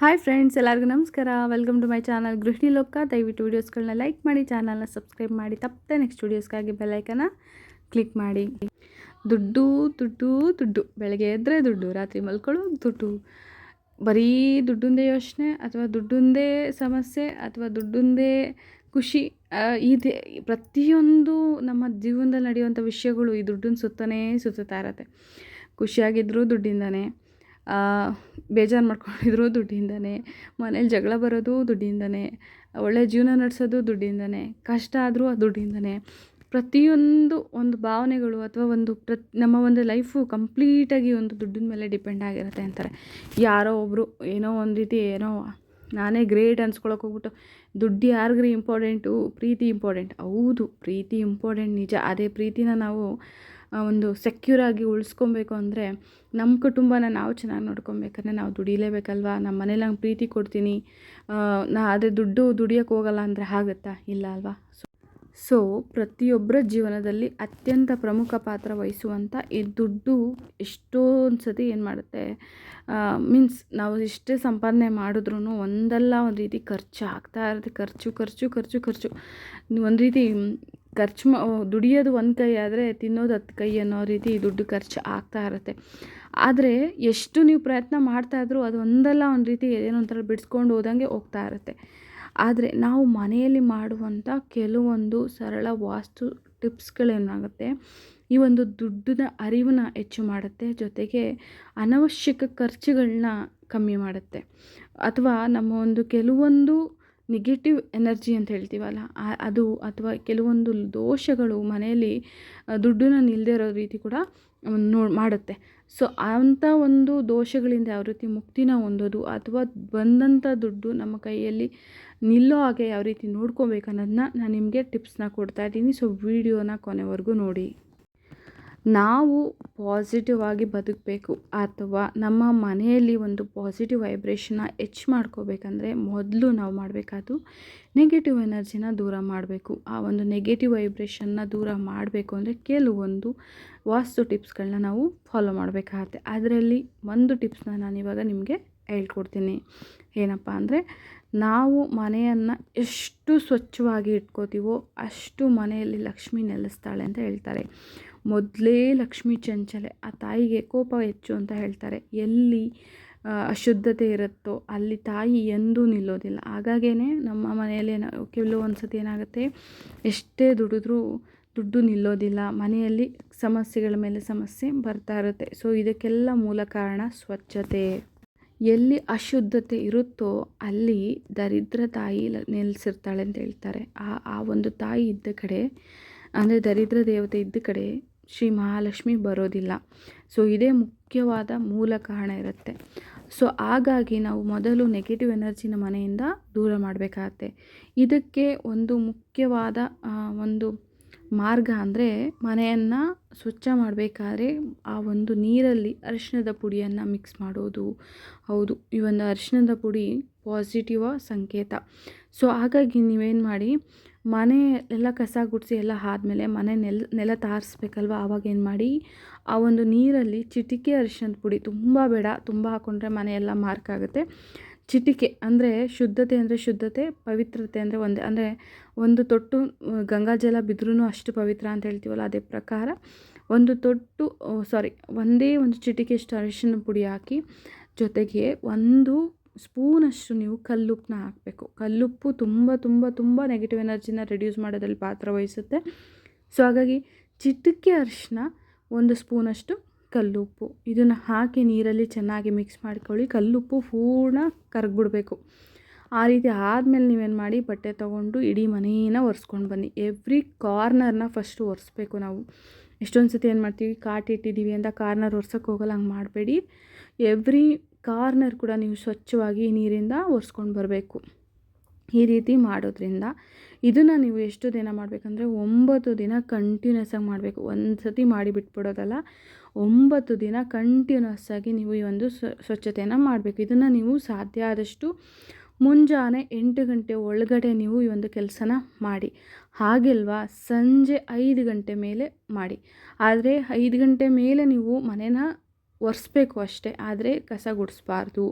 Hi friends ಎಲ್ಲರಿಗೂ ನಮಸ್ಕಾರ. Welcome to my channel ಗೃಹಿಣಿ ಲೋಕ. ದಯವಿಟ್ಟು ವೀಡಿಯೋಸ್ಗಳನ್ನ ಲೈಕ್ ಮಾಡಿ ಚಾನಲ್ನ ಸಬ್ಸ್ಕ್ರೈಬ್ ಮಾಡಿ, ತಪ್ಪದೆ ನೆಕ್ಸ್ಟ್ ವೀಡಿಯೋಸ್ಗಾಗಿ ಬೆಲ್ಲೈಕನ್ನ ಕ್ಲಿಕ್ ಮಾಡಿ. ದುಡ್ಡು ದುಡ್ಡು ದುಡ್ಡು. ಬೆಳಗ್ಗೆ ಎದ್ದರೆ ದುಡ್ಡು, ರಾತ್ರಿ ಮಲ್ಕೊಳ್ಳೋ ದುಡ್ಡು. ಬರೀ ದುಡ್ಡುಂದೇ ಯೋಚನೆ ಅಥವಾ ದುಡ್ಡುಂದೇ ಸಮಸ್ಯೆ ಅಥವಾ ದುಡ್ಡುಂದೇ ಖುಷಿ ಇದೆ. ಪ್ರತಿಯೊಂದು ನಮ್ಮ ಜೀವನದಲ್ಲಿ ನಡೆಯುವಂಥ ವಿಷಯಗಳು ಈ ದುಡ್ಡನ್ನ ಸುತ್ತನೇ ಸುತ್ತುತ್ತಾ ಇರತ್ತೆ. ಖುಷಿಯಾಗಿದ್ದರೂ ದುಡ್ಡಿಂದನೇ ಬೇಜಾರು ಮಾಡ್ಕೊಂಡಿದ್ರು ದುಡ್ಡಿಂದನೇ. ಮನೇಲಿ ಜಗಳ ಬರೋದು ದುಡ್ಡಿಂದನೇ. ಒಳ್ಳೆ ಜೀವನ ನಡೆಸೋದು ದುಡ್ಡಿಂದನೇ. ಕಷ್ಟ ಆದರೂ ಆ ದುಡ್ಡಿಂದನೇ. ಪ್ರತಿಯೊಂದು ಒಂದು ಭಾವನೆಗಳು ಅಥವಾ ಒಂದು ಪ್ರತಿ, ನಮ್ಮ ಒಂದು ಲೈಫು ಕಂಪ್ಲೀಟಾಗಿ ಒಂದು ದುಡ್ಡಿನ ಮೇಲೆ ಡಿಪೆಂಡ್ ಆಗಿರುತ್ತೆ ಅಂತಾರೆ. ಯಾರೋ ಒಬ್ಬರು ಏನೋ ಒಂದು ರೀತಿ ಏನೋ ನಾನೇ ಗ್ರೇಟ್ ಅನ್ಸ್ಕೊಳಕ್ಕೆ ಹೋಗ್ಬಿಟ್ಟು ದುಡ್ಡು ಯಾರಿಗ್ರಿ ಇಂಪಾರ್ಟೆಂಟು? ಪ್ರೀತಿ ಇಂಪಾರ್ಟೆಂಟ್. ಹೌದು, ಪ್ರೀತಿ ಇಂಪಾರ್ಟೆಂಟ್ ನಿಜ. ಅದೇ ಪ್ರೀತಿನ ನಾವು ಒಂದು ಸೆಕ್ಯೂರ್ ಆಗಿ ಉಳಿಸ್ಕೊಬೇಕು ಅಂದರೆ ನಮ್ಮ ಕುಟುಂಬನ ನಾವು ಚೆನ್ನಾಗಿ ನೋಡ್ಕೊಬೇಕಂದ್ರೆ ನಾವು ದುಡಿಲೇಬೇಕಲ್ವಾ? ನಮ್ಮ ಮನೇಲಿ ನಂಗೆ ಪ್ರೀತಿ ಕೊಡ್ತೀನಿ. ನಾ ಆದರೆ ದುಡ್ಡು ದುಡಿಯೋಕ್ಕೆ ಹೋಗಲ್ಲ ಅಂದರೆ ಆಗುತ್ತಾ ಇಲ್ಲ ಅಲ್ವಾ? ಸೊ ಸೊ ಪ್ರತಿಯೊಬ್ಬರ ಜೀವನದಲ್ಲಿ ಅತ್ಯಂತ ಪ್ರಮುಖ ಪಾತ್ರ ವಹಿಸುವಂಥ ಈ ದುಡ್ಡು ಎಷ್ಟೊಂದು ಸತಿ ಏನು ಮಾಡುತ್ತೆ? ಮೀನ್ಸ್ ನಾವು ಎಷ್ಟೇ ಸಂಪಾದನೆ ಮಾಡಿದ್ರೂ ಒಂದಲ್ಲ ಒಂದು ರೀತಿ ಖರ್ಚು ಆಗ್ತಾ ಇರುತ್ತೆ. ಖರ್ಚು ಖರ್ಚು ಖರ್ಚು ಖರ್ಚು. ಒಂದು ರೀತಿ ಖರ್ಚು ಮಾ ದುಡಿಯೋದು ಒಂದು ಕೈ ಆದರೆ ತಿನ್ನೋದು ಹತ್ತು ಕೈ ಅನ್ನೋ ರೀತಿ ದುಡ್ಡು ಖರ್ಚು ಆಗ್ತಾ ಇರುತ್ತೆ. ಆದರೆ ಎಷ್ಟು ನೀವು ಪ್ರಯತ್ನ ಮಾಡ್ತಾ ಇದ್ರೂ ಅದು ಒಂದಲ್ಲ ಒಂದು ರೀತಿ ಏನೋ ಒಂಥರ ಬಿಡಿಸ್ಕೊಂಡು ಹೋದಂಗೆ ಹೋಗ್ತಾ ಇರುತ್ತೆ. ಆದರೆ ನಾವು ಮನೆಯಲ್ಲಿ ಮಾಡುವಂಥ ಕೆಲವೊಂದು ಸರಳ ವಾಸ್ತು ಟಿಪ್ಸ್ಗಳೇನಾಗುತ್ತೆ, ಈ ಒಂದು ದುಡ್ಡಿನ ಅರಿವನ್ನ ಹೆಚ್ಚು ಮಾಡುತ್ತೆ, ಜೊತೆಗೆ ಅನವಶ್ಯಕ ಖರ್ಚುಗಳನ್ನ ಕಮ್ಮಿ ಮಾಡುತ್ತೆ. ಅಥವಾ ನಮ್ಮ ಒಂದು ಕೆಲವೊಂದು ನೆಗೆಟಿವ್ ಎನರ್ಜಿ ಅಂತ ಹೇಳ್ತೀವಲ್ಲ ಅದು ಅಥವಾ ಕೆಲವೊಂದು ದೋಷಗಳು ಮನೆಯಲ್ಲಿ ದುಡ್ಡನ್ನು ನಿಲ್ಲದೆ ಇರೋ ರೀತಿ ಕೂಡ ನೋ, ಮಾಡುತ್ತೆ. ಸೊ ಅಂಥ ಒಂದು ದೋಷಗಳಿಂದ ಯಾವ ರೀತಿ ಮುಕ್ತಿನ ಹೊಂದೋದು ಅಥವಾ ಬಂದಂಥ ದುಡ್ಡು ನಮ್ಮ ಕೈಯಲ್ಲಿ ನಿಲ್ಲೋ ಹಾಗೆ ಯಾವ ರೀತಿ ನೋಡ್ಕೋಬೇಕು ಅನ್ನೋದನ್ನ ನಾನು ನಿಮಗೆ ಟಿಪ್ಸ್ನ ಕೊಡ್ತಾ ಇದ್ದೀನಿ. ಸೊ ವಿಡಿಯೋನ ಕೊನೆವರೆಗೂ ನೋಡಿ. ನಾವು ಪಾಸಿಟಿವ್ ಆಗಿ ಬದುಕಬೇಕು ಅಥವಾ ನಮ್ಮ ಮನೆಯಲ್ಲಿ ಒಂದು ಪಾಸಿಟಿವ್ ವೈಬ್ರೇಷನ್ನ ಹೆಚ್ಚು ಮಾಡ್ಕೋಬೇಕಂದ್ರೆ ಮೊದಲು ನಾವು ಮಾಡಬೇಕಾದ್ದು ನೆಗೆಟಿವ್ ಎನರ್ಜಿನ ದೂರ ಮಾಡಬೇಕು. ಆ ಒಂದು ನೆಗೆಟಿವ್ ವೈಬ್ರೇಷನ್ನ ದೂರ ಮಾಡಬೇಕು ಅಂದರೆ ಕೆಲವೊಂದು ವಾಸ್ತು ಟಿಪ್ಸ್ಗಳನ್ನ ನಾವು ಫಾಲೋ ಮಾಡಬೇಕಾಗತ್ತೆ. ಅದರಲ್ಲಿ ಒಂದು ಟಿಪ್ಸ್ನ ನಾನು ಇವಾಗ ನಿಮಗೆ ಹೇಳ್ಕೊಡ್ತೀನಿ. ಏನಪ್ಪ ಅಂದರೆ ನಾವು ಮನೆಯನ್ನು ಎಷ್ಟು ಸ್ವಚ್ಛವಾಗಿ ಇಟ್ಕೋತೀವೋ ಅಷ್ಟು ಮನೆಯಲ್ಲಿ ಲಕ್ಷ್ಮಿ ನೆಲೆಸ್ತಾಳೆ ಅಂತ ಹೇಳ್ತಾರೆ. ಮೊದಲೇ ಲಕ್ಷ್ಮಿ ಚಂಚಲೆ, ಆ ತಾಯಿಗೆ ಕೋಪ ಹೆಚ್ಚು ಅಂತ ಹೇಳ್ತಾರೆ. ಎಲ್ಲಿ ಅಶುದ್ಧತೆ ಇರುತ್ತೋ ಅಲ್ಲಿ ತಾಯಿ ಎಂದೂ ನಿಲ್ಲೋದಿಲ್ಲ. ಹಾಗಾಗೇ ನಮ್ಮ ಮನೆಯಲ್ಲಿ ಏನೋ ಕೆಲವೊಂದು ಸತಿ ಏನಾಗುತ್ತೆ, ಎಷ್ಟೇ ದುಡಿದ್ರೂ ದುಡ್ಡು ನಿಲ್ಲೋದಿಲ್ಲ. ಮನೆಯಲ್ಲಿ ಸಮಸ್ಯೆಗಳ ಮೇಲೆ ಸಮಸ್ಯೆ ಬರ್ತಾ ಇರುತ್ತೆ. ಸೊ ಇದಕ್ಕೆಲ್ಲ ಮೂಲ ಕಾರಣ ಸ್ವಚ್ಛತೆ. ಎಲ್ಲಿ ಅಶುದ್ಧತೆ ಇರುತ್ತೋ ಅಲ್ಲಿ ದರಿದ್ರ ತಾಯಿ ನೆಲೆಸಿರ್ತಾಳೆ ಅಂತ ಹೇಳ್ತಾರೆ. ಆ ಆ ಒಂದು ತಾಯಿ ಇದ್ದ ಕಡೆ, ಅಂದರೆ ದರಿದ್ರ ದೇವತೆ ಇದ್ದ ಕಡೆ ಶ್ರೀ ಮಹಾಲಕ್ಷ್ಮಿ ಬರೋದಿಲ್ಲ. ಸೊ ಇದೇ ಮುಖ್ಯವಾದ ಮೂಲ ಕಾರಣ ಇರುತ್ತೆ. ಸೊ ಹಾಗಾಗಿ ನಾವು ಮೊದಲು ನೆಗೆಟಿವ್ ಎನರ್ಜಿನ ಮನೆಯಿಂದ ದೂರ ಮಾಡಬೇಕಾಗತ್ತೆ. ಇದಕ್ಕೆ ಒಂದು ಮುಖ್ಯವಾದ ಒಂದು ಮಾರ್ಗ ಅಂದರೆ ಮನೆಯನ್ನು ಸ್ವಚ್ಛ ಮಾಡಬೇಕಾದ್ರೆ ಆ ಒಂದು ನೀರಲ್ಲಿ ಅರಿಶಿಣದ ಪುಡಿಯನ್ನು ಮಿಕ್ಸ್ ಮಾಡೋದು. ಹೌದು, ಈ ಒಂದು ಅರಿಶಿಣದ ಪುಡಿ ಪಾಸಿಟಿವ ಸಂಕೇತ. ಸೊ ಹಾಗಾಗಿ ನೀವೇನು ಮಾಡಿ ಮನೆ ಎಲ್ಲ ಕಸ ಗುಡಿಸಿ ಎಲ್ಲ ಆದಮೇಲೆ ಮನೆ ನೆಲ ನೆಲ ತಾರಿಸ್ಬೇಕಲ್ವ? ಆವಾಗ ಏನು ಮಾಡಿ, ಆ ಒಂದು ನೀರಲ್ಲಿ ಚಿಟಿಕೆ ಅರಿಶಿನದ ಪುಡಿ ತುಂಬ ಬೇಡ. ತುಂಬ ಹಾಕ್ಕೊಂಡ್ರೆ ಮನೆಯೆಲ್ಲ ಮಾರ್ಕ್ ಆಗುತ್ತೆ. ಚಿಟಿಕೆ ಅಂದರೆ ಶುದ್ಧತೆ ಅಂದರೆ ಶುದ್ಧತೆ, ಪವಿತ್ರತೆ ಅಂದರೆ ಒಂದೇ. ಅಂದರೆ ಒಂದು ತೊಟ್ಟು ಗಂಗಾ ಗಂಗಾಜಲ ಬಿದ್ರೂ ಅಷ್ಟು ಪವಿತ್ರ ಅಂತ ಹೇಳ್ತೀವಲ್ಲ, ಅದೇ ಪ್ರಕಾರ. ಒಂದು ತೊಟ್ಟು ಸಾರಿ ಒಂದೇ ಒಂದು ಚಿಟಿಕೆಯಷ್ಟು ಅರಿಶಿನ ಪುಡಿ ಹಾಕಿ ಜೊತೆಗೆ ಒಂದು ಸ್ಪೂನಷ್ಟು ನೀವು ಕಲ್ಲುಪ್ಪನ್ನ ಹಾಕಬೇಕು. ಕಲ್ಲುಪ್ಪು ತುಂಬ ತುಂಬ ತುಂಬ ನೆಗೆಟಿವ್ ಎನರ್ಜಿನ ರೆಡ್ಯೂಸ್ ಮಾಡೋದ್ರಲ್ಲಿ ಪಾತ್ರ ವಹಿಸುತ್ತೆ. ಸೊ ಹಾಗಾಗಿ ಚಿಟಕ್ಕೆ ಅರಿಶಿನ ಒಂದು ಸ್ಪೂನಷ್ಟು ಕಲ್ಲುಪ್ಪು. ಇದನ್ನು ಹಾಕಿ ನೀರಲ್ಲಿ ಚೆನ್ನಾಗಿ ಮಿಕ್ಸ್ ಮಾಡ್ಕೊಳ್ಳಿ. ಕಲ್ಲುಪ್ಪು ಪೂರ್ಣ ಕರಗ್ಬಿಡಬೇಕು. ಆ ರೀತಿ ಆದಮೇಲೆ ನೀವೇನು ಮಾಡಿ, ಬಟ್ಟೆ ತೊಗೊಂಡು ಇಡೀ ಮನೇನ ಒರೆಸ್ಕೊಂಡು ಬನ್ನಿ. ಎವ್ರಿ ಕಾರ್ನರ್ನ ಫಸ್ಟು ಒರೆಸ್ಬೇಕು ನಾವು. ಎಷ್ಟೊಂದು ಸತಿ ಏನು ಮಾಡ್ತೀವಿ? ಕಾಟಿಟ್ಟಿದ್ದೀವಿ ಅಂತ ಕಾರ್ನರ್ ಒರ್ಸೋಕ್ಕೆ ಹೋಗಲ್ಲ, ಹಂಗೆ ಮಾಡಬೇಡಿ. ಎವ್ರಿ ಕಾರ್ನರ್ ಕೂಡ ನೀವು ಸ್ವಚ್ಛವಾಗಿ ನೀರಿಂದ ಒರೆಸ್ಕೊಂಡು ಬರಬೇಕು. ಈ ರೀತಿ ಮಾಡೋದ್ರಿಂದ ಇದನ್ನು ನೀವು ಎಷ್ಟು ದಿನ ಮಾಡಬೇಕಂದ್ರೆ ಒಂಬತ್ತು ದಿನ ಕಂಟಿನ್ಯೂಸ್ ಆಗಿ ಮಾಡಬೇಕು. ಒಂದು ಸತಿ ಮಾಡಿ ಬಿಟ್ಬಿಡೋದಲ್ಲ, ಒಂಬತ್ತು ದಿನ ಕಂಟಿನ್ಯೂಸ್ ಆಗಿ ನೀವು ಈ ಒಂದು ಸ್ವ, ಸ್ವಚ್ಛತೆಯನ್ನು ಮಾಡಬೇಕು. ಇದನ್ನು ನೀವು ಸಾಧ್ಯ ಆದಷ್ಟು ಮುಂಜಾನೆ ಎಂಟು ಗಂಟೆ ಒಳಗಡೆ ನೀವು ಈ ಒಂದು ಕೆಲಸನ ಮಾಡಿ. ಹಾಗಿಲ್ವಾ? ಸಂಜೆ ಐದು ಗಂಟೆ ಮೇಲೆ ಮಾಡಿ. ಆದರೆ ಐದು ಗಂಟೆ ಮೇಲೆ ನೀವು ಮನೇನ ಒರೆಸ್ಬೇಕು ಅಷ್ಟೇ, ಆದರೆ ಕಸ ಗುಡಿಸ್ಬಾರ್ದು.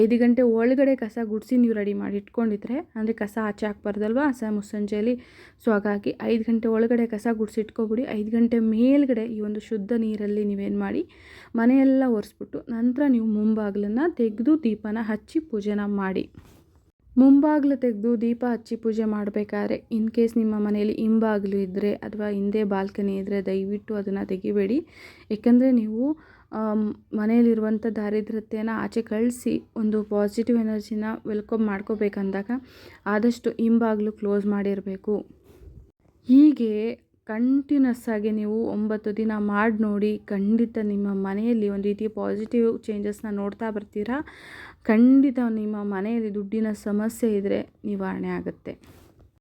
ಐದು ಗಂಟೆ ಒಳಗಡೆ ಕಸ ಗುಡಿಸಿ ನೀವು ರೆಡಿ ಮಾಡಿ ಇಟ್ಕೊಂಡಿದ್ರೆ, ಅಂದರೆ ಕಸ ಆಚೆ ಹಾಕ್ಬಾರ್ದಲ್ವಾ? ಸ ಮುಸ್ಸಂಜೆಯಲ್ಲಿ. ಸೊ ಹಾಗಾಗಿ ಐದು ಗಂಟೆ ಒಳಗಡೆ ಕಸ ಗುಡಿಸಿ ಇಟ್ಕೊಬಿಡಿ. ಐದು ಗಂಟೆ ಮೇಲ್ಗಡೆ ಈ ಒಂದು ಶುದ್ಧ ನೀರಲ್ಲಿ ನೀವೇನು ಮಾಡಿ, ಮನೆಯೆಲ್ಲ ಒರೆಸ್ಬಿಟ್ಟು ನಂತರ ನೀವು ಮುಂಬಾಗಿಲನ್ನು ತೆಗೆದು ದೀಪನ ಹಚ್ಚಿ ಪೂಜೆನ ಮಾಡಿ. ಮುಂಬಾಗಿಲು ತೆಗೆದು ದೀಪ ಹಚ್ಚಿ ಪೂಜೆ ಮಾಡಬೇಕಾದ್ರೆ, ಇನ್ ಕೇಸ್ ನಿಮ್ಮ ಮನೆಯಲ್ಲಿ ಹಿಂಬಾಗಿಲು ಇದ್ದರೆ ಅಥವಾ ಹಿಂದೆ ಬಾಲ್ಕನಿ ಇದ್ದರೆ ದಯವಿಟ್ಟು ಅದನ್ನು ತೆಗಿಬೇಡಿ. ಏಕೆಂದರೆ ನೀವು ಮನೆಯಲ್ಲಿರುವಂಥ ದಾರಿದ್ರ್ಯತೆಯನ್ನು ಆಚೆ ಕಳಿಸಿ ಒಂದು ಪಾಸಿಟಿವ್ ಎನರ್ಜಿನ ವೆಲ್ಕಮ್ ಮಾಡ್ಕೋಬೇಕಂದಾಗ ಆದಷ್ಟು ಹಿಂಬಾಗಿಲು ಕ್ಲೋಸ್ ಮಾಡಿರಬೇಕು. ಹೀಗೆ ಕಂಟಿನ್ಯೂಸ್ ಆಗಿ ನೀವು ಒಂಬತ್ತು ದಿನ ಮಾಡಿ ನೋಡಿ ಖಂಡಿತ ನಿಮ್ಮ ಮನೆಯಲ್ಲಿ ಒಂದು ರೀತಿಯ ಪಾಸಿಟಿವ್ ಚೇಂಜಸ್ನ ನೋಡ್ತಾ ಬರ್ತೀರಾ. ಖಂಡಿತ ನಿಮ್ಮ ಮನೆಯಲ್ಲಿ ದುಡ್ಡಿನ ಸಮಸ್ಯೆ ಇದ್ದರೆ ನಿವಾರಣೆ ಆಗುತ್ತೆ.